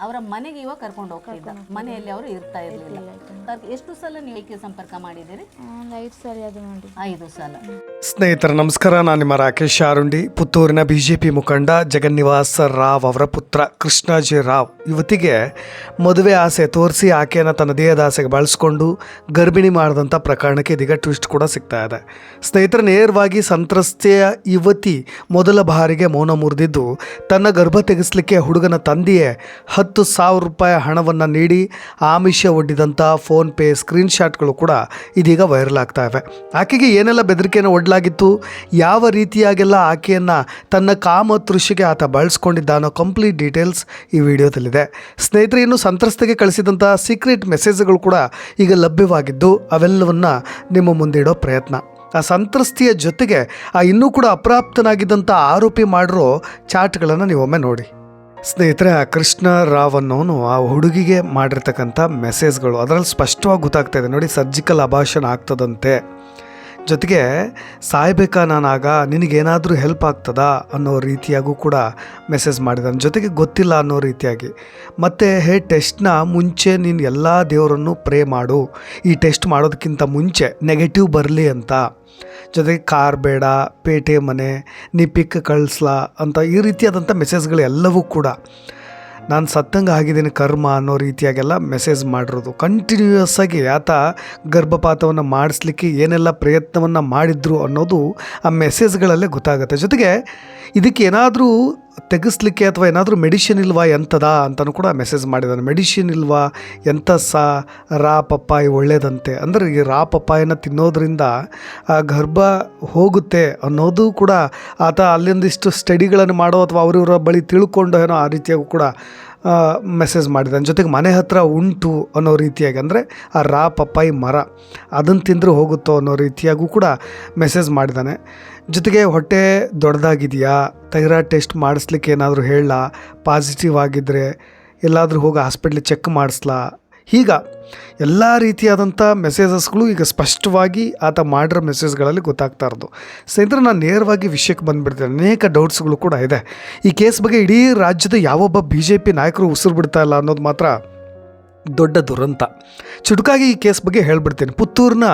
ಅವರ ಮನೆಗೆ ಇವಾಗ ಕರ್ಕೊಂಡು ಹೋಗ್ತಿದ್ದ. ಮನೆಯಲ್ಲಿ ಅವರು ಇರ್ತಾ ಇರಲಿಲ್ಲ ಎಷ್ಟು ಸಲ ನೀವು ಸಂಪರ್ಕ ಮಾಡಿದ್ದೀರಿ? ಒಂದು ಐದು ಸರಿ ಅದು ಐದು ಸಲ. ಸ್ನೇಹಿತರೆ, ನಮಸ್ಕಾರ. ನಾನು ನಿಮ್ಮ ರಾಕೇಶ್ ಆರುಂಡಿ ಪುತ್ತೂರಿನ ಬಿ ಜೆ ಪಿ ಮುಖಂಡ ಜಗನ್ನಿವಾಸ ರಾವ್ ಅವರ ಪುತ್ರ ಕೃಷ್ಣಾಜಿ ರಾವ್. ಯುವತಿಗೆ ಮದುವೆ ಆಸೆ ತೋರಿಸಿ ಆಕೆಯನ್ನು ತನ್ನ ದೇಹದ ಆಸೆಗೆ ಬಳಸ್ಕೊಂಡು ಗರ್ಭಿಣಿ ಮಾಡಿದಂಥ ಪ್ರಕರಣಕ್ಕೆ ಇದೀಗ ಟ್ವಿಸ್ಟ್ ಕೂಡ ಸಿಗ್ತಾ ಇದೆ. ಸ್ನೇಹಿತರ, ನೇರವಾಗಿ ಸಂತ್ರಸ್ತೆಯ ಯುವತಿ ಮೊದಲ ಬಾರಿಗೆ ಮೌನ ಮುರಿದಿದ್ದು, ತನ್ನ ಗರ್ಭ ತೆಗೆಸಲಿಕ್ಕೆ ಹುಡುಗನ ತಂದೆಯೇ ಹತ್ತು ಸಾವಿರ ರೂಪಾಯಿ ಹಣವನ್ನು ನೀಡಿ ಆಮಿಷ ಒಡ್ಡಿದಂಥ ಫೋನ್ಪೇ ಸ್ಕ್ರೀನ್ಶಾಟ್ಗಳು ಕೂಡ ಇದೀಗ ವೈರಲ್ ಆಗ್ತಾ ಇವೆ. ಆಕೆಗೆ ಏನೆಲ್ಲ ಬೆದರಿಕೆಯನ್ನು ಒಡ್ಲಾಗಿತ್ತು ಯಾವ ರೀತಿಯಾಗೆಲ್ಲ ಆಕೆಯನ್ನು ತನ್ನ ಕಾಮ ತೃಷಿಗೆ ಆತ ಅನ್ನೋ ಕಂಪ್ಲೀಟ್ ಡೀಟೇಲ್ಸ್ ಈ ವಿಡಿಯೋದಲ್ಲಿದೆ. ಸ್ನೇಹಿತರೆ, ಇನ್ನು ಸಂತ್ರಸ್ತೆಗೆ ಕಳಿಸಿದಂಥ ಸೀಕ್ರೆಟ್ ಮೆಸೇಜ್ಗಳು ಕೂಡ ಈಗ ಲಭ್ಯವಾಗಿದ್ದು, ಅವೆಲ್ಲವನ್ನು ನಿಮ್ಮ ಮುಂದಿಡೋ ಪ್ರಯತ್ನ. ಆ ಸಂತ್ರಸ್ತಿಯ ಜೊತೆಗೆ ಆ ಇನ್ನೂ ಕೂಡ ಅಪ್ರಾಪ್ತನಾಗಿದ್ದಂಥ ಆರೋಪಿ ಮಾಡಿರೋ ಚಾಟ್ಗಳನ್ನು ನೀವೊಮ್ಮೆ ನೋಡಿ. ಸ್ನೇಹಿತರೆ, ಆ ಕೃಷ್ಣ ರಾವ್ ಅನ್ನೋನು ಆ ಹುಡುಗಿಗೆ ಮಾಡಿರ್ತಕ್ಕಂಥ ಮೆಸೇಜ್ಗಳು ಅದರಲ್ಲಿ ಸ್ಪಷ್ಟವಾಗಿ ಗೊತ್ತಾಗ್ತಾ ಇದೆ. ನೋಡಿ ಸರ್ಜಿಕಲ್ ಅಭಾಷಣ ಆಗ್ತದಂತೆ. ಜೊತೆಗೆ ಸಾಯ್ಬೇಕಾ ನಾನಾಗ ನಿನಗೇನಾದರೂ ಹೆಲ್ಪ್ ಆಗ್ತದಾ ಅನ್ನೋ ರೀತಿಯಾಗೂ ಕೂಡ ಮೆಸೇಜ್ ಮಾಡಿದ್ದಾನೆ ಜೊತೆಗೆ ಗೊತ್ತಿಲ್ಲ ಅನ್ನೋ ರೀತಿಯಾಗಿ. ಮತ್ತು, ಹೇ ಟೆಸ್ಟ್ನ ಮುಂಚೆ ನೀನು ಎಲ್ಲ ದೇವರನ್ನು ಪ್ರೇ ಮಾಡು. ಈ ಟೆಸ್ಟ್ ಮಾಡೋದಕ್ಕಿಂತ ಮುಂಚೆ ನೆಗೆಟಿವ್ ಬರಲಿ ಅಂತ. ಜೊತೆಗೆ ಕಾರ್ ಬೇಡ, ಪೇಟೆ ಮನೆ, ನೀ ಪಿಕ್ ಕಳಿಸ್ಲಾ ಅಂತ ಈ ರೀತಿಯಾದಂಥ ಮೆಸೇಜ್ಗಳು ಎಲ್ಲವೂ ಕೂಡ. ನಾನು ಸತ್ತಂಗೆ ಆಗಿದ್ದೀನಿ ಕರ್ಮ ಅನ್ನೋ ರೀತಿಯಾಗೆಲ್ಲ ಮೆಸೇಜ್ ಮಾಡಿರೋದು. ಕಂಟಿನ್ಯೂಯಸ್ ಆಗಿ ಆತ ಗರ್ಭಪಾತವನ್ನು ಮಾಡಿಸ್ಲಿಕ್ಕೆ ಏನೆಲ್ಲ ಪ್ರಯತ್ನವನ್ನು ಮಾಡಿದ್ರು ಅನ್ನೋದು ಆ ಮೆಸೇಜ್ಗಳಲ್ಲೇ ಗೊತ್ತಾಗುತ್ತೆ. ಜೊತೆಗೆ ಇದಕ್ಕೆ ಏನಾದರೂ ತೆಗೆಸ್ಲಿಕ್ಕೆ ಅಥವಾ ಏನಾದರೂ ಮೆಡಿಷನ್ ಇಲ್ವಾ ಎಂಥದಾ ಅಂತಲೂ ಕೂಡ ಮೆಸೇಜ್ ಮಾಡಿದ್ದಾನೆ. ಮೆಡಿಷನ್ ಇಲ್ವಾ, ಎಂಥ ಸಾ, ರಾ ಪಪ್ಪಾಯಿ ಒಳ್ಳೇದಂತೆ. ಅಂದರೆ ಈ ರಾ ಪಪ್ಪಾಯಿನ ತಿನ್ನೋದ್ರಿಂದ, ಆ ಗರ್ಭ ಹೋಗುತ್ತೆ ಅನ್ನೋದು ಕೂಡ ಆತ ಅಲ್ಲಿಂದಿಷ್ಟು ಸ್ಟಡಿಗಳನ್ನು ಮಾಡೋ ಅಥವಾ ಅವರಿವರ ಬಳಿ ತಿಳ್ಕೊಂಡು ಏನೋ ಆ ರೀತಿಯಾಗೂ ಕೂಡ ಮೆಸೇಜ್ ಮಾಡಿದ್ದಾನೆ ಜೊತೆಗೆ ಮನೆ ಹತ್ರ ಉಂಟು ಅನ್ನೋ ರೀತಿಯಾಗಿ, ಅಂದರೆ ಆ ರಾ ಪಪ್ಪಾಯಿ ಮರ, ಅದನ್ನು ತಿಂದರೂ ಹೋಗುತ್ತೋ ಅನ್ನೋ ರೀತಿಯಾಗೂ ಕೂಡ ಮೆಸೇಜ್ ಮಾಡಿದ್ದಾನೆ ಜೊತೆಗೆ ಹೊಟ್ಟೆ ದೊಡ್ಡದಾಗಿದೆಯಾ? ಥೈರಾಯ್ಡ್ ಟೆಸ್ಟ್ ಮಾಡಿಸ್ಲಿಕ್ಕೆ ಏನಾದರೂ ಹೇಳಲಾ? ಪಾಸಿಟಿವ್ ಆಗಿದ್ದರೆ ಎಲ್ಲಾದರೂ ಹೋಗಿ ಹಾಸ್ಪಿಟ್ಲಿಗೆ ಚೆಕ್ ಮಾಡಿಸ್ಲಾ? ಹೀಗ ಎಲ್ಲ ರೀತಿಯಾದಂಥ ಮೆಸೇಜಸ್ಗಳು ಈಗ ಸ್ಪಷ್ಟವಾಗಿ ಆತ ಮಾಡಿರೋ ಮೆಸೇಜ್ಗಳಲ್ಲಿ ಗೊತ್ತಾಗ್ತಾ ಇರೋದು. ಸ್ನೇಹಿತರೆ, ನಾನು ನೇರವಾಗಿ ವಿಷಯಕ್ಕೆ ಬಂದುಬಿಡ್ತೇನೆ. ಅನೇಕ ಡೌಟ್ಸ್ಗಳು ಕೂಡ ಇದೆ. ಈ ಕೇಸ್ ಬಗ್ಗೆ ಇಡೀ ರಾಜ್ಯದ ಯಾವೊಬ್ಬ ಬಿ ಜೆ ಪಿ ನಾಯಕರು ಉಸಿರು ಬಿಡ್ತಾ ಇಲ್ಲ ಅನ್ನೋದು ಮಾತ್ರ ದೊಡ್ಡ ದುರಂತ. ಚುಟುಕಾಗಿ ಈ ಕೇಸ್ ಬಗ್ಗೆ ಹೇಳ್ಬಿಡ್ತೀನಿ. ಪುತ್ತೂರಿನ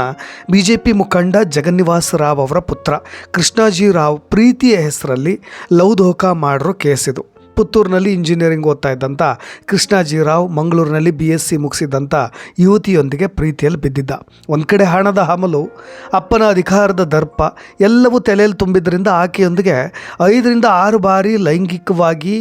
ಬಿ ಜೆ ಪಿ ಮುಖಂಡ ಜಗನ್ನಿವಾಸ ರಾವ್ ಅವರ ಪುತ್ರ ಕೃಷ್ಣಾಜಿ ರಾವ್ ಪ್ರೀತಿಯ ಹೆಸರಲ್ಲಿ ದೋಕಾ ಮಾಡಿರೋ ಕೇಸ್ ಇದು. ಪುತ್ತೂರಿನಲ್ಲಿ ಇಂಜಿನಿಯರಿಂಗ್ ಓದ್ತಾ ಇದ್ದಂಥ ಕೃಷ್ಣಾಜಿ ರಾವ್ ಮಂಗಳೂರಿನಲ್ಲಿ ಬಿ ಎಸ್ ಸಿ ಮುಗಿಸಿದಂಥ ಯುವತಿಯೊಂದಿಗೆ ಪ್ರೀತಿಯಲ್ಲಿ ಬಿದ್ದಿದ್ದ. ಒಂದು ಕಡೆ ಹಣದ ಹಮಲು, ಅಪ್ಪನ ಅಧಿಕಾರದ ದರ್ಪ, ಎಲ್ಲವೂ ತಲೆಯಲ್ಲಿ ತುಂಬಿದ್ರಿಂದ ಆಕೆಯೊಂದಿಗೆ ಐದರಿಂದ ಆರು ಬಾರಿ ಲೈಂಗಿಕವಾಗಿ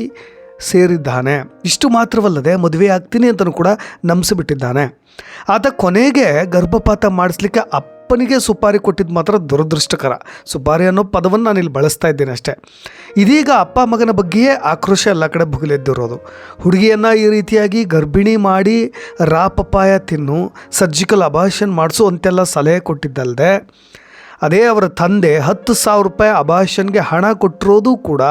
ಸೇರಿದ್ದಾನೆ. ಇಷ್ಟು ಮಾತ್ರವಲ್ಲದೆ ಮದುವೆ ಆಗ್ತೀನಿ ಅಂತಲೂ ಕೂಡ ನಂಬಿಸಿಬಿಟ್ಟಿದ್ದಾನೆ. ಆತ ಕೊನೆಗೆ ಗರ್ಭಪಾತ ಮಾಡಿಸ್ಲಿಕ್ಕೆ ಅಪ್ಪನಿಗೆ ಸುಪಾರಿ ಕೊಟ್ಟಿದ್ದು ಮಾತ್ರ ದುರದೃಷ್ಟಕರ. ಸುಪಾರಿ ಅನ್ನೋ ಪದವನ್ನು ನಾನು ಇಲ್ಲಿ ಬಳಸ್ತಾ ಇದ್ದೇನೆ ಅಷ್ಟೇ. ಇದೀಗ ಅಪ್ಪ ಮಗನ ಬಗ್ಗೆಯೇ ಆಕ್ರೋಶ ಎಲ್ಲ ಕಡೆ ಭುಗಿಲೆದ್ದಿರೋದು. ಹುಡುಗಿಯನ್ನು ಈ ರೀತಿಯಾಗಿ ಗರ್ಭಿಣಿ ಮಾಡಿ ರಾಪಪಾಯ ತಿನ್ನು, ಸರ್ಜಿಕಲ್ ಅಭಾಷನ್ ಮಾಡಿಸು ಅಂತೆಲ್ಲ ಸಲಹೆ ಕೊಟ್ಟಿದ್ದಲ್ಲದೆ ಅದೇ ಅವರ ತಂದೆ ಹತ್ತು ಸಾವಿರ ರೂಪಾಯಿ ಅಭಾಷನ್ಗೆ ಹಣ ಕೊಟ್ಟಿರೋದು ಕೂಡ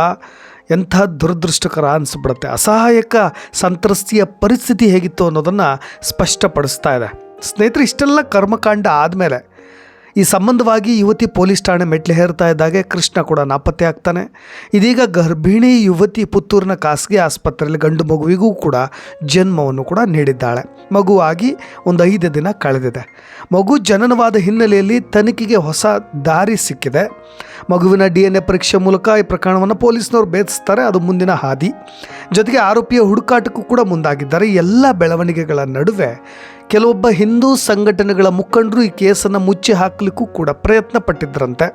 ಎಂಥ ದುರದೃಷ್ಟಕರ ಅನಿಸ್ಬಿಡುತ್ತೆ. ಅಸಹಾಯಕ ಸಂತ್ರಸ್ತಿಯ ಪರಿಸ್ಥಿತಿ ಹೇಗಿತ್ತು ಅನ್ನೋದನ್ನು ಸ್ಪಷ್ಟಪಡಿಸ್ತಾ ಇದೆ. ಸ್ನೇಹಿತರೆ ಇಷ್ಟೆಲ್ಲ ಕರ್ಮಕಾಂಡ ಆದಮೇಲೆ ಈ ಸಂಬಂಧವಾಗಿ ಯುವತಿ ಪೊಲೀಸ್ ಠಾಣೆ ಮೆಟ್ಲು ಹೇರ್ತಾ ಇದ್ದಾಗೆ ಕೃಷ್ಣ ಕೂಡ ನಾಪತ್ತೆ ಆಗ್ತಾನೆ. ಇದೀಗ ಗರ್ಭಿಣಿ ಯುವತಿ ಪುತ್ತೂರಿನ ಖಾಸಗಿ ಆಸ್ಪತ್ರೆಯಲ್ಲಿ ಗಂಡು ಮಗುವಿಗೂ ಕೂಡ ಜನ್ಮವನ್ನು ಕೂಡ ನೀಡಿದ್ದಾಳೆ. ಮಗುವಾಗಿ ಒಂದು ಐದು ದಿನ ಕಳೆದಿದೆ. ಮಗು ಜನನವಾದ ಹಿನ್ನೆಲೆಯಲ್ಲಿ ತನಿಖೆಗೆ ಹೊಸ ದಾರಿ ಸಿಕ್ಕಿದೆ. ಮಗುವಿನ ಡಿ ಎನ್ ಎ ಪರೀಕ್ಷೆ ಮೂಲಕ ಈ ಪ್ರಕರಣವನ್ನು ಪೊಲೀಸ್ನವರು ಭೇದಿಸ್ತಾರೆ. ಅದು ಮುಂದಿನ ಹಾದಿ. ಜೊತೆಗೆ ಆರೋಪಿಯ ಹುಡುಕಾಟಕ್ಕೂ ಕೂಡ ಮುಂದಾಗಿದ್ದಾರೆ. ಎಲ್ಲ ಬೆಳವಣಿಗೆಗಳ ನಡುವೆ ಕೆಲವೊಬ್ಬ ಹಿಂದೂ ಸಂಘಟನೆಗಳ ಮುಖಂಡರು ಈ ಕೇಸನ್ನು ಮುಚ್ಚಿ ಹಾಕಲಿಕ್ಕೂ ಕೂಡ ಪ್ರಯತ್ನ ಪಟ್ಟಿದ್ದರಂತೆ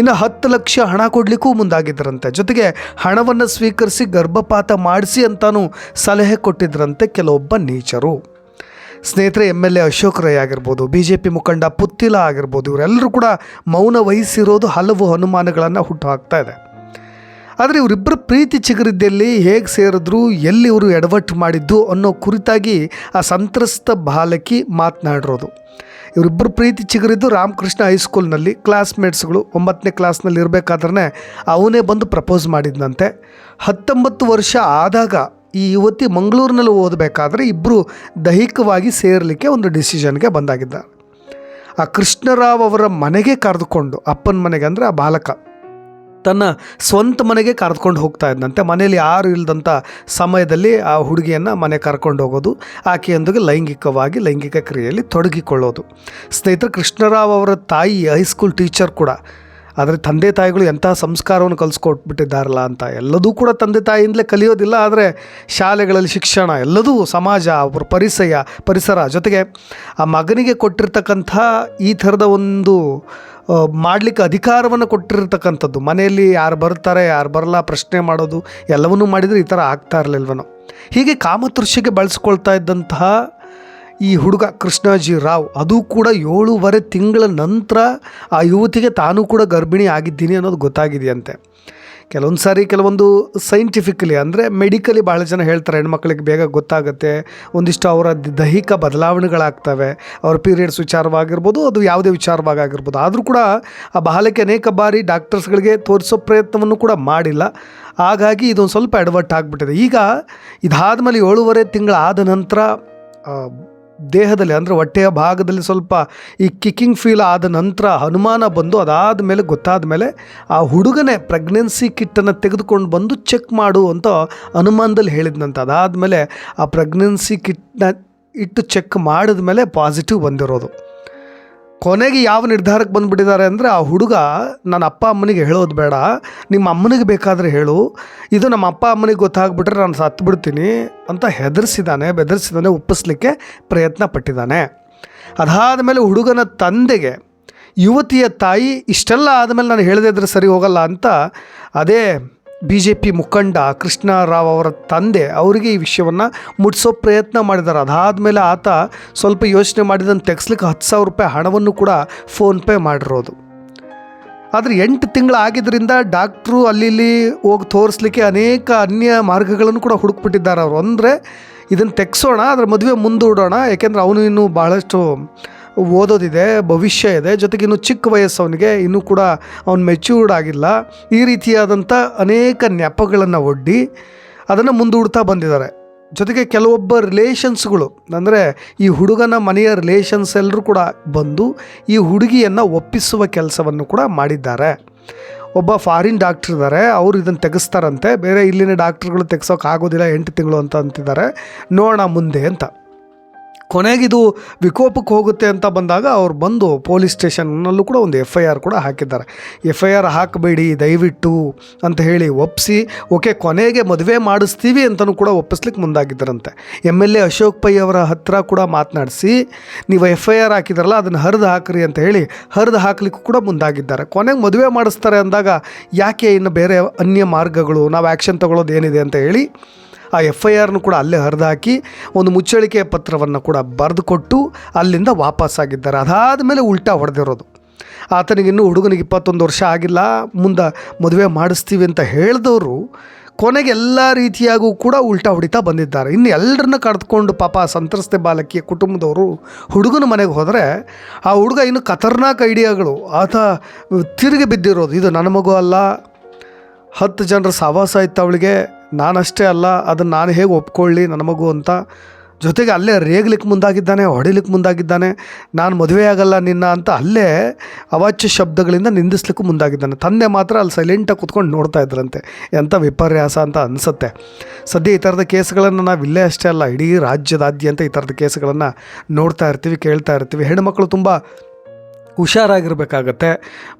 ಇನ್ನು ಹತ್ತು ಲಕ್ಷ ಹಣ ಕೊಡಲಿಕ್ಕೂ ಮುಂದಾಗಿದ್ದರಂತೆ. ಜೊತೆಗೆ ಹಣವನ್ನು ಸ್ವೀಕರಿಸಿ ಗರ್ಭಪಾತ ಮಾಡಿಸಿ ಅಂತಾನು ಸಲಹೆ ಕೊಟ್ಟಿದ್ದರಂತೆ ಕೆಲವೊಬ್ಬ ನೀಚರು. ಸ್ನೇಹಿತರೆ M L A Ashok Rai ಆಗಿರ್ಬೋದು ಬಿ ಜೆ ಪಿ ಮುಖಂಡ ಪುತ್ತಿಲ ಆಗಿರ್ಬೋದು, ಇವರೆಲ್ಲರೂ ಕೂಡ ಮೌನ ವಹಿಸಿರೋದು ಹಲವು ಅನುಮಾನಗಳನ್ನು ಹುಟ್ಟುಹಾಕ್ತಾ ಇದೆ. ಆದರೆ ಇವರಿಬ್ಬರ ಪ್ರೀತಿ ಚಿಗುರಿದ್ದಲ್ಲಿ ಹೇಗೆ ಸೇರಿದ್ರು, ಎಲ್ಲಿ ಇವರು ಎಡವಟ್ಟು ಮಾಡಿದ್ದು ಅನ್ನೋ ಕುರಿತಾಗಿ ಆ ಸಂತ್ರಸ್ತ ಬಾಲಕಿ ಮಾತನಾಡಿರೋದು. ಇವರಿಬ್ಬರು ಪ್ರೀತಿ ಚಿಗುರಿದ್ದು ರಾಮಕೃಷ್ಣ ಹೈಸ್ಕೂಲ್ನಲ್ಲಿ ಕ್ಲಾಸ್ಮೇಟ್ಸ್ಗಳು ಒಂಬತ್ತನೇ ಕ್ಲಾಸ್ನಲ್ಲಿ ಇರಬೇಕಾದ್ರೆ ಅವನೇ ಬಂದು ಪ್ರಪೋಸ್ ಮಾಡಿದ್ನಂತೆ. ಹತ್ತೊಂಬತ್ತು ವರ್ಷ ಆದಾಗ ಈ ಯುವತಿ ಮಂಗಳೂರಿನಲ್ಲಿ ಓದಬೇಕಾದ್ರೆ ಇಬ್ಬರು ದೈಹಿಕವಾಗಿ ಸೇರಲಿಕ್ಕೆ ಒಂದು ಡಿಸಿಷನ್ಗೆ ಬಂದಾಗಿದ್ದ. ಆ ಕೃಷ್ಣರಾವ್ ಅವರ ಮನೆಗೆ ಕರೆದುಕೊಂಡು, ಅಪ್ಪನ ಮನೆಗೆ ಅಂದರೆ ಆ ಬಾಲಕ. ತನ್ನ ಸ್ವಂತ ಮನೆಗೆ ಕರೆದುಕೊಂಡು ಹೋಗ್ತಾ ಇದ್ದಂತೆ ಮನೇಲಿ ಯಾರು ಇಲ್ಲದಂಥ ಸಮಯದಲ್ಲಿ ಆ ಹುಡುಗಿಯನ್ನು ಮನೆ ಕರ್ಕೊಂಡು ಹೋಗೋದು, ಆಕೆಯೊಂದಿಗೆ ಲೈಂಗಿಕವಾಗಿ ಲೈಂಗಿಕ ಕ್ರಿಯೆಯಲ್ಲಿ ತೊಡಗಿಕೊಳ್ಳೋದು. ಸ್ನೇಹಿತರು, ಕೃಷ್ಣರಾವ್ ಅವರ ತಾಯಿ ಹೈಸ್ಕೂಲ್ ಟೀಚರ್ ಕೂಡ ಆದರೆ ತಂದೆ ತಾಯಿಗಳು ಎಂಥ ಸಂಸ್ಕಾರವನ್ನು ಕಲಿಸ್ಕೊಟ್ಬಿಟ್ಟಿದ್ದಾರಲ್ಲ ಅಂತ. ಎಲ್ಲದೂ ಕೂಡ ತಂದೆ ತಾಯಿಯಿಂದಲೇ ಕಲಿಯೋದಿಲ್ಲ, ಆದರೆ ಶಾಲೆಗಳಲ್ಲಿ ಶಿಕ್ಷಣ, ಎಲ್ಲದೂ ಸಮಾಜ ಪರಿಸಯ, ಪರಿಸರ. ಜೊತೆಗೆ ಆ ಮಗನಿಗೆ ಕೊಟ್ಟಿರ್ತಕ್ಕಂಥ ಈ ಥರದ ಒಂದು ಮಾಡಲಿಕ್ಕೆ ಅಧಿಕಾರವನ್ನು ಕೊಟ್ಟಿರ್ತಕ್ಕಂಥದ್ದು. ಮನೆಯಲ್ಲಿ ಯಾರು ಬರ್ತಾರೆ, ಯಾರು ಬರಲ್ಲ, ಪ್ರಶ್ನೆ ಮಾಡೋದು, ಎಲ್ಲವನ್ನೂ ಮಾಡಿದರೆ ಈ ಥರ ಆಗ್ತಾ ಇರಲಿಲ್ವನೋ. ಹೀಗೆ ಕಾಮತೃಷಿಗೆ ಬಳಸ್ಕೊಳ್ತಾ ಇದ್ದಂತಹ ಈ ಹುಡುಗ ಕೃಷ್ಣಾಜಿ ರಾವ್, ಅದು ಕೂಡ ಏಳೂವರೆ ತಿಂಗಳ ನಂತರ ಆ ಯುವತಿಗೆ ತಾನು ಕೂಡ ಗರ್ಭಿಣಿ ಆಗಿದ್ದೀನಿ ಅನ್ನೋದು ಗೊತ್ತಾಗಿದೆಯಂತೆ. ಕೆಲವೊಂದು ಸಾರಿ ಕೆಲವೊಂದು ಸೈಂಟಿಫಿಕಲಿ ಅಂದರೆ ಮೆಡಿಕಲಿ ಭಾಳ ಜನ ಹೇಳ್ತಾರೆ, ಹೆಣ್ಮಕ್ಳಿಗೆ ಬೇಗ ಗೊತ್ತಾಗುತ್ತೆ, ಒಂದಿಷ್ಟು ಅವರ ದೈಹಿಕ ಬದಲಾವಣೆಗಳಾಗ್ತವೆ, ಅವ್ರ ಪೀರಿಯಡ್ಸ್ ವಿಚಾರವಾಗಿರ್ಬೋದು, ಅದು ಯಾವುದೇ ವಿಚಾರವಾಗಿರ್ಬೋದು ಆದರೂ ಕೂಡ ಆ ಬಾಲಕಿ ಅನೇಕ ಬಾರಿ ಡಾಕ್ಟರ್ಸ್ಗಳಿಗೆ ತೋರಿಸೋ ಪ್ರಯತ್ನವನ್ನು ಕೂಡ ಮಾಡಿಲ್ಲ. ಹಾಗಾಗಿ ಇದೊಂದು ಸ್ವಲ್ಪ ಅಡ್ವರ್ಟ್ ಆಗಿಬಿಟ್ಟಿದೆ. ಈಗ ಇದಾದ ಮೇಲೆ ಏಳೂವರೆ ತಿಂಗಳಾದ ನಂತರ ದೇಹದಲ್ಲಿ, ಅಂದರೆ ಹೊಟ್ಟೆಯ ಭಾಗದಲ್ಲಿ ಸ್ವಲ್ಪ ಈ ಕಿಕ್ಕಿಂಗ್ ಫೀಲ್ ಆದ ನಂತರ ಅನುಮಾನ ಬಂದು ಅದಾದ ಮೇಲೆ ಗೊತ್ತಾದ ಮೇಲೆ ಆ ಹುಡುಗನೇ ಪ್ರೆಗ್ನೆನ್ಸಿ ಕಿಟ್ಟನ್ನು ತೆಗೆದುಕೊಂಡು ಬಂದು ಚೆಕ್ ಮಾಡು ಅಂತ ಅನುಮಾನದಲ್ಲಿ ಹೇಳಿದ್ನಂತ. ಅದಾದಮೇಲೆ ಆ ಪ್ರೆಗ್ನೆನ್ಸಿ ಕಿಟ್ನ ಇಟ್ಟು ಚೆಕ್ ಮಾಡಿದ ಮೇಲೆ ಪಾಸಿಟಿವ್ ಬಂದಿರೋದು. ಕೊನೆಗೆ ಯಾವ ನಿರ್ಧಾರಕ್ಕೆ ಬಂದುಬಿಟ್ಟಿದ್ದಾರೆ ಅಂದರೆ, ಆ ಹುಡುಗ ನನ್ನ ಅಪ್ಪ ಅಮ್ಮನಿಗೆ ಹೇಳೋದು ಬೇಡ, ನಿಮ್ಮ ಅಮ್ಮನಿಗೆ ಬೇಕಾದರೆ ಹೇಳು, ಇದು ನಮ್ಮ ಅಪ್ಪ ಅಮ್ಮನಿಗೆ ಗೊತ್ತಾಗ್ಬಿಟ್ರೆ ನಾನು ಸತ್ತು ಬಿಡ್ತೀನಿ ಅಂತ ಹೆದರಿಸಿದ್ದಾನೆ ಬೆದರಿಸಿದ್ದಾನೆ ಒಪ್ಪಿಸ್ಲಿಕ್ಕೆ ಪ್ರಯತ್ನ ಪಟ್ಟಿದ್ದಾನೆ. ಅದಾದ ಮೇಲೆ ಹುಡುಗನ ತಂದೆಗೆ, ಯುವತಿಯ ತಾಯಿ, ಇಷ್ಟೆಲ್ಲ ಆದಮೇಲೆ ನಾನು ಹೇಳದೇ ಇದ್ರೆ ಸರಿ ಹೋಗಲ್ಲ ಅಂತ ಅದೇ ಬಿ ಜೆ ಪಿ ಮುಖಂಡ ಕೃಷ್ಣರಾವ್ ಅವರ ತಂದೆ ಅವರಿಗೆ ಈ ವಿಷಯವನ್ನು ಮುಟ್ಟಿಸೋ ಪ್ರಯತ್ನ ಮಾಡಿದ್ದಾರೆ. ಅದಾದಮೇಲೆ ಆತ ಸ್ವಲ್ಪ ಯೋಚನೆ ಮಾಡಿದ್ದನ್ನು ತೆಗ್ಸ್ಲಿಕ್ಕೆ ಹತ್ತು ಸಾವಿರ ರೂಪಾಯಿ ಹಣವನ್ನು ಕೂಡ ಫೋನ್ಪೇ ಮಾಡಿರೋದು. ಆದರೆ ಎಂಟು ತಿಂಗಳು ಆಗಿದ್ದರಿಂದ ಡಾಕ್ಟ್ರು ಅಲ್ಲಿ ಇಲ್ಲಿ ಹೋಗಿ ತೋರಿಸ್ಲಿಕ್ಕೆ ಅನೇಕ ಅನ್ಯ ಮಾರ್ಗಗಳನ್ನು ಕೂಡ ಹುಡುಕ್ಬಿಟ್ಟಿದ್ದಾರೆ ಅವರು. ಅಂದರೆ ಇದನ್ನು ತೆಗ್ಸೋಣ, ಅದರ ಮದುವೆ ಮುಂದೂಡೋಣ, ಯಾಕೆಂದರೆ ಅವನು ಇನ್ನೂ ಭಾಳಷ್ಟು ಓದೋದಿದೆ, ಭವಿಷ್ಯ ಇದೆ, ಜೊತೆಗೆ ಇನ್ನು ಚಿಕ್ಕ ವಯಸ್ಸು ಅವನಿಗೆ ಇನ್ನೂ ಕೂಡ ಅವನು ಮೆಚ್ಯೂರ್ಡ್ ಆಗಿಲ್ಲ. ಈ ರೀತಿಯಾದಂಥ ಅನೇಕ ನೆಪಗಳನ್ನು ಒಡ್ಡಿ ಅದನ್ನು ಮುಂದೂಡ್ತಾ ಬಂದಿದ್ದಾರೆ. ಜೊತೆಗೆ ಕೆಲವೊಬ್ಬ ರಿಲೇಷನ್ಸ್ಗಳು ಅಂದರೆ ಈ ಹುಡುಗನ ಮನೆಯ ರಿಲೇಷನ್ಸ್ ಎಲ್ಲರೂ ಕೂಡ ಬಂದು ಈ ಹುಡುಗಿಯನ್ನು ಒಪ್ಪಿಸುವ ಕೆಲಸವನ್ನು ಕೂಡ ಮಾಡಿದ್ದಾರೆ. ಒಬ್ಬ ಫಾರಿನ್ ಡಾಕ್ಟ್ರ್ ಇದ್ದಾರೆ, ಅವರು ಇದನ್ನು ತೆಗೆಸ್ತಾರಂತೆ. ಬೇರೆ ಇಲ್ಲಿನ ಡಾಕ್ಟ್ರುಗಳು ತೆಗೆಸೋಕ್ಕಾಗೋದಿಲ್ಲ ಎಂಟು ತಿಂಗಳು ಅಂತ ಅಂತಿದ್ದಾರೆ. ನೋಡೋಣ ಮುಂದೆ ಅಂತ. ಕೊನೆಗಿದು ವಿಕೋಪಕ್ಕೆ ಹೋಗುತ್ತೆ ಅಂತ ಬಂದಾಗ ಅವ್ರು ಬಂದು ಪೊಲೀಸ್ ಸ್ಟೇಷನ್ನಲ್ಲೂ ಕೂಡ ಒಂದು ಎಫ್ ಐ ಆರ್ ಕೂಡ ಹಾಕಿದ್ದಾರೆ. ಎಫ್ ಐ ಆರ್ ಹಾಕಬೇಡಿ, ದಯವಿಟ್ಟು ಅಂತ ಹೇಳಿ ಒಪ್ಪಿಸಿ ಓಕೆ, ಕೊನೆಗೆ ಮದುವೆ ಮಾಡಿಸ್ತೀವಿ ಅಂತಲೂ ಕೂಡ ಒಪ್ಪಿಸ್ಲಿಕ್ಕೆ ಮುಂದಾಗಿದ್ದರಂತೆ. M L A Ashok Pai ಅವರ ಹತ್ರ ಕೂಡ ಮಾತನಾಡಿಸಿ, ನೀವು ಎಫ್ ಐ ಆರ್ ಹಾಕಿದ್ರಲ್ಲ, ಅದನ್ನು ಹರಿದು ಹಾಕ್ರಿ ಅಂತ ಹೇಳಿ ಹರಿದು ಹಾಕ್ಲಿಕ್ಕೂ ಕೂಡ ಮುಂದಾಗಿದ್ದಾರೆ. ಕೊನೆಗೆ ಮದುವೆ ಮಾಡಿಸ್ತಾರೆ ಅಂದಾಗ ಯಾಕೆ ಇನ್ನು ಬೇರೆ ಅನ್ಯ ಮಾರ್ಗಗಳು, ನಾವು ಆ್ಯಕ್ಷನ್ ತಗೊಳ್ಳೋದು ಏನಿದೆ ಅಂತ ಹೇಳಿ ಆ ಎಫ್ ಐ ಆರ್ನು ಕೂಡ ಅಲ್ಲೇ ಹರಿದಾಕಿ ಒಂದು ಮುಚ್ಚಳಿಕೆ ಪತ್ರವನ್ನು ಕೂಡ ಬರೆದುಕೊಟ್ಟು ಅಲ್ಲಿಂದ ವಾಪಸ್ಸಾಗಿದ್ದಾರೆ. ಅದಾದ ಮೇಲೆ ಉಲ್ಟಾ ಹೊಡೆದಿರೋದು. ಆತನಿಗೆ ಇನ್ನೂ ಹುಡುಗನಿಗೆ ಇಪ್ಪತ್ತೊಂದು ವರ್ಷ ಆಗಿಲ್ಲ, ಮುಂದೆ ಮದುವೆ ಮಾಡಿಸ್ತೀವಿ ಅಂತ ಹೇಳಿದವರು ಕೊನೆಗೆ ಎಲ್ಲ ರೀತಿಯಾಗೂ ಕೂಡ ಉಲ್ಟಾ ಹೊಡಿತಾ ಬಂದಿದ್ದಾರೆ. ಇನ್ನು ಎಲ್ಲರನ್ನ ಕರೆದುಕೊಂಡು ಪಾಪ ಸಂತ್ರಸ್ತೆ ಬಾಲಕಿಯ ಕುಟುಂಬದವರು ಹುಡುಗನ ಮನೆಗೆ ಹೋದರೆ ಆ ಹುಡುಗ ಇನ್ನು ಖತರ್ನಾಕ್ ಐಡಿಯಾಗಳು. ಆತ ತಿರುಗಿ ಬಿದ್ದಿರೋದು. ಇದು ನನ್ನ ಮಗು ಅಲ್ಲ. ಹತ್ತು ಜನರ ಸಹವಾಸ ಇತ್ತು ಅವಳಿಗೆ. ನಾನಷ್ಟೇ ಅಲ್ಲ, ಅದನ್ನು ನಾನು ಹೇಗೆ ಒಪ್ಕೊಳ್ಳಿ ನನ್ನ ಮಗು ಅಂತ. ಜೊತೆಗೆ ಅಲ್ಲೇ ರೇಗ್ಲಿಕ್ಕೆ ಮುಂದಾಗಿದ್ದಾನೆ, ಹೊಡಿಲಿಕ್ಕೆ ಮುಂದಾಗಿದ್ದಾನೆ, ನಾನು ಮದುವೆ ಆಗಲ್ಲ ನಿನ್ನ ಅಂತ ಅಲ್ಲೇ ಅವಾಚ್ಯ ಶಬ್ದಗಳಿಂದ ನಿಂದಿಸ್ಲಿಕ್ಕೂ ಮುಂದಾಗಿದ್ದಾನೆ. ತಂದೆ ಮಾತ್ರ ಅಲ್ಲಿ ಸೈಲೆಂಟಾಗಿ ಕುತ್ಕೊಂಡು ನೋಡ್ತಾ ಇದ್ರಂತೆ. ಎಂಥ ವಿಪರ್ಯಾಸ ಅಂತ ಅನಿಸುತ್ತೆ. ಸದ್ಯ ಈ ಥರದ ಕೇಸ್ಗಳನ್ನು ನಾವು ಇಲ್ಲೇ ಅಷ್ಟೇ ಅಲ್ಲ, ಇಡೀ ರಾಜ್ಯದಾದ್ಯಂತ ಈ ಥರದ ಕೇಸ್ಗಳನ್ನು ನೋಡ್ತಾ ಇರ್ತೀವಿ, ಕೇಳ್ತಾ ಇರ್ತೀವಿ. ಹೆಣ್ಮಕ್ಳು ತುಂಬ ಹುಷಾರಾಗಿರ್ಬೇಕಾಗತ್ತೆ.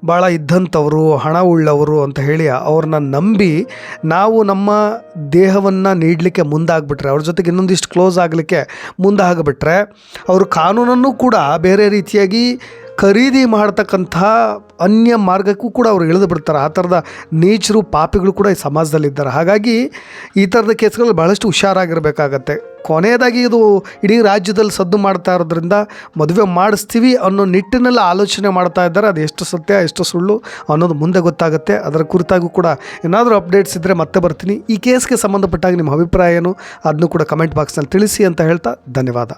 ಭಾಳ ಇದ್ದಂಥವರು, ಹಣ ಉಳ್ಳವರು ಅಂತ ಹೇಳಿ ಅವ್ರನ್ನ ನಂಬಿ ನಾವು ನಮ್ಮ ದೇಹವನ್ನು ನೀಡಲಿಕ್ಕೆ ಮುಂದಾಗ್ಬಿಟ್ರೆ, ಅವ್ರ ಜೊತೆಗೆ ಇನ್ನೊಂದಿಷ್ಟು ಕ್ಲೋಸ್ ಆಗಲಿಕ್ಕೆ ಮುಂದಾಗ್ಬಿಟ್ರೆ, ಅವರು ಕಾನೂನನ್ನು ಕೂಡ ಬೇರೆ ರೀತಿಯಾಗಿ ಖರೀದಿ ಮಾಡ್ತಕ್ಕಂಥ ಅನ್ಯ ಮಾರ್ಗಕ್ಕೂ ಕೂಡ ಅವರು ಇಳಿದು ಬಿಡ್ತಾರೆ. ಆ ಥರದ ನೀಚರು ಪಾಪಿಗಳು ಕೂಡ ಈ ಸಮಾಜದಲ್ಲಿದ್ದಾರೆ. ಹಾಗಾಗಿ ಈ ಥರದ ಕೇಸ್ಗಳಲ್ಲಿ ಭಾಳಷ್ಟು ಹುಷಾರಾಗಿರಬೇಕಾಗತ್ತೆ. ಕೊನೆಯದಾಗಿ ಇದು ಇಡೀ ರಾಜ್ಯದಲ್ಲಿ ಸದ್ದು ಮಾಡ್ತಾ ಇರೋದ್ರಿಂದ ಮದುವೆ ಮಾಡಿಸ್ತೀವಿ ಅನ್ನೋ ನಿಟ್ಟಿನಲ್ಲಿ ಆಲೋಚನೆ ಮಾಡ್ತಾ ಇದ್ದಾರೆ. ಅದು ಎಷ್ಟು ಸತ್ಯ, ಎಷ್ಟು ಸುಳ್ಳು ಅನ್ನೋದು ಮುಂದೆ ಗೊತ್ತಾಗುತ್ತೆ. ಅದರ ಕುರಿತಾಗೂ ಕೂಡ ಏನಾದರೂ ಅಪ್ಡೇಟ್ಸ್ ಇದ್ದರೆ ಮತ್ತೆ ಬರ್ತೀನಿ. ಈ ಕೇಸ್ಗೆ ಸಂಬಂಧಪಟ್ಟಾಗ ನಿಮ್ಮ ಅಭಿಪ್ರಾಯ ಏನು, ಅದನ್ನು ಕೂಡ ಕಮೆಂಟ್ ಬಾಕ್ಸ್ನಲ್ಲಿ ತಿಳಿಸಿ ಅಂತ ಹೇಳ್ತಾ ಧನ್ಯವಾದ.